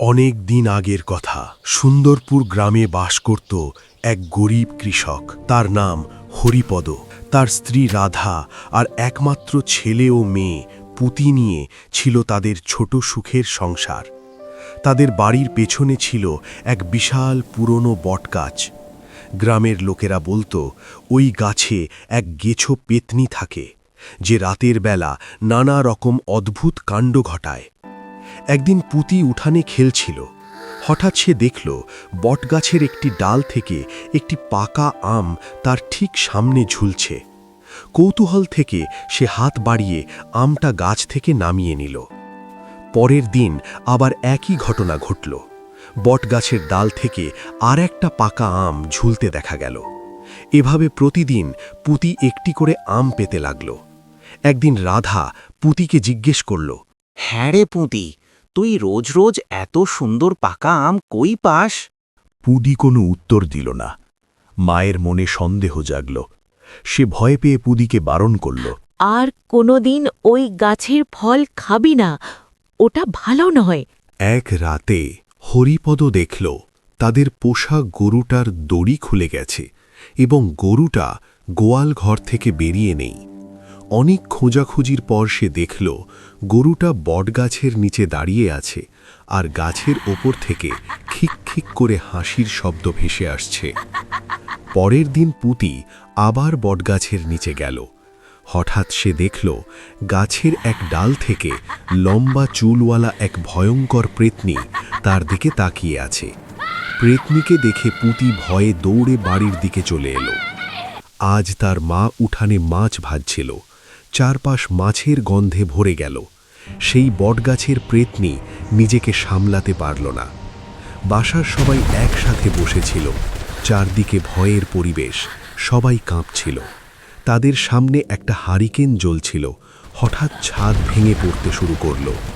অনেক দিন আগের কথা। সুন্দরপুর গ্রামে বাস করত এক গরিব কৃষক। তার নাম হরিপদ। তার স্ত্রী রাধা আর একমাত্র ছেলে ও মেয়ে পুতি নিয়ে ছিল তাদের ছোট সুখের সংসার। তাদের বাড়ির পেছনে ছিল এক বিশাল পুরনো বটগাছ। গ্রামের লোকেরা বলতো, ওই গাছে এক গেছো পেতনি থাকে, যে রাতের বেলা নানা রকম অদ্ভুত কাণ্ড ঘটায়। একদিন পুতি উঠানে খেলছিল। হঠাৎ সে দেখল, বটগাছের একটি ডাল থেকে একটি পাকা আম তার ঠিক সামনে ঝুলছে। কৌতূহল থেকে সে হাত বাড়িয়ে আমটা গাছ থেকে নামিয়ে নিল। পরের দিন আবার একই ঘটনা ঘটল। বটগাছের ডাল থেকে আর একটা পাকা আম ঝুলতে দেখা গেল। এভাবে প্রতিদিন পুতি একটি করে আম পেতে লাগল। একদিন রাধা পুতিকে জিজ্ঞেস করল হ্যাঁ রে পুঁতি তুই রোজ রোজ এত সুন্দর পাকা আম কই পাস? পুদি কোনো উত্তর দিল না। মায়ের মনে সন্দেহ জাগল। সে ভয় পেয়ে পুদিকে বারণ করল। আর কোনোদিন ওই গাছের ফল খাবি না। ওটা ভালো নয়। এক রাতে হরিপদ দেখল তাদের পোষা গরুটার দড়ি খুলে গেছে এবং গরুটা গোয়াল ঘর থেকে বেরিয়ে নেই। অনেক খোঁজাখুঁজির পর সে দেখল, গরুটা বটগাছের নিচে দাঁড়িয়ে আছে আর গাছের ওপর থেকে খিক খিক করে হাসির শব্দ ভেসে আসছে। পরের দিন পুতি আবার বটগাছের নিচে গেল। হঠাৎ সে দেখল, গাছের এক ডাল থেকে লম্বা চুলওয়ালা এক ভয়ঙ্কর প্রেতনি তার দিকে তাকিয়ে আছে। প্রেতনিকে দেখে পুতি ভয়ে দৌড়ে বাড়ির দিকে চলে এলো। আজ তার মা উঠানে মাছ ভাজছিল। চারপাশ মাছের গন্ধে ভরে গেল। সেই বটগাছের প্রেতনি নিজেকে সামলাতে পারল না। বাসার সবাই একসাথে বসেছিল। চারদিকে ভয়ের পরিবেশ, সবাই কাঁপছিল। তাদের সামনে একটা হারিকেন জ্বলছিল, হঠাৎ ছাদ ভেঙে পড়তে শুরু করল।